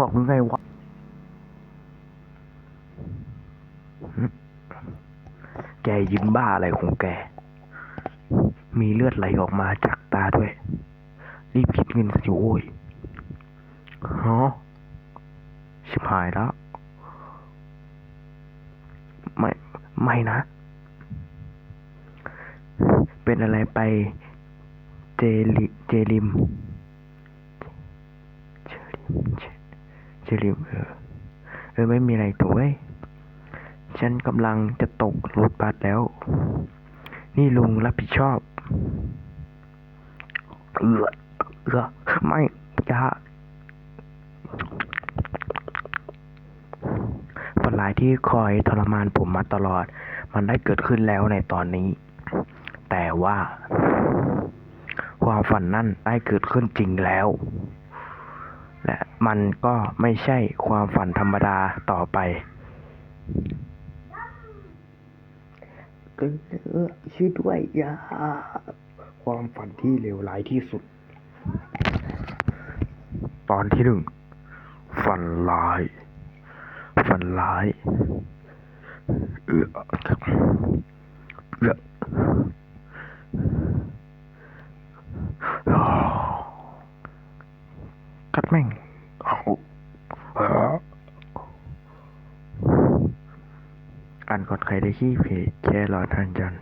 บอกมึงไงวะแกยิ้มบ้าอะไรของแก มีเลือดไหลออกมาจากตาด้วย รีบคิดเงินสิโว้ยฮะชิบหายแล้ว ไม่ ไม่นะ เป็นอะไรไป เจลิเจลิม เจลิมเจ เจลิมเออ เออไม่มีอะไรตัวเว้ย ฉันกำลังจะตกรถบัสแล้ว นี่ลุงรับผิดชอบ เออเออไม่อย่าฝันร้ายที่คอยทรมานผมมาตลอด มันได้เกิดขึ้นแล้วในตอนนี้ แต่ว่า ความฝันนั่นได้เกิดขึ้นจริงแล้ว และมันก็ไม่ใช่ความฝันธรรมดาต่อไปเออช่วยด้วยยาความฝันที่เลวร้ายที่สุด ตอนที่หนึ่งฝันร้าย ฝันร้ายเออเออ แม่งอาเอออ่านก่อนใครได้ขี้เพจแค่รอท่านจัน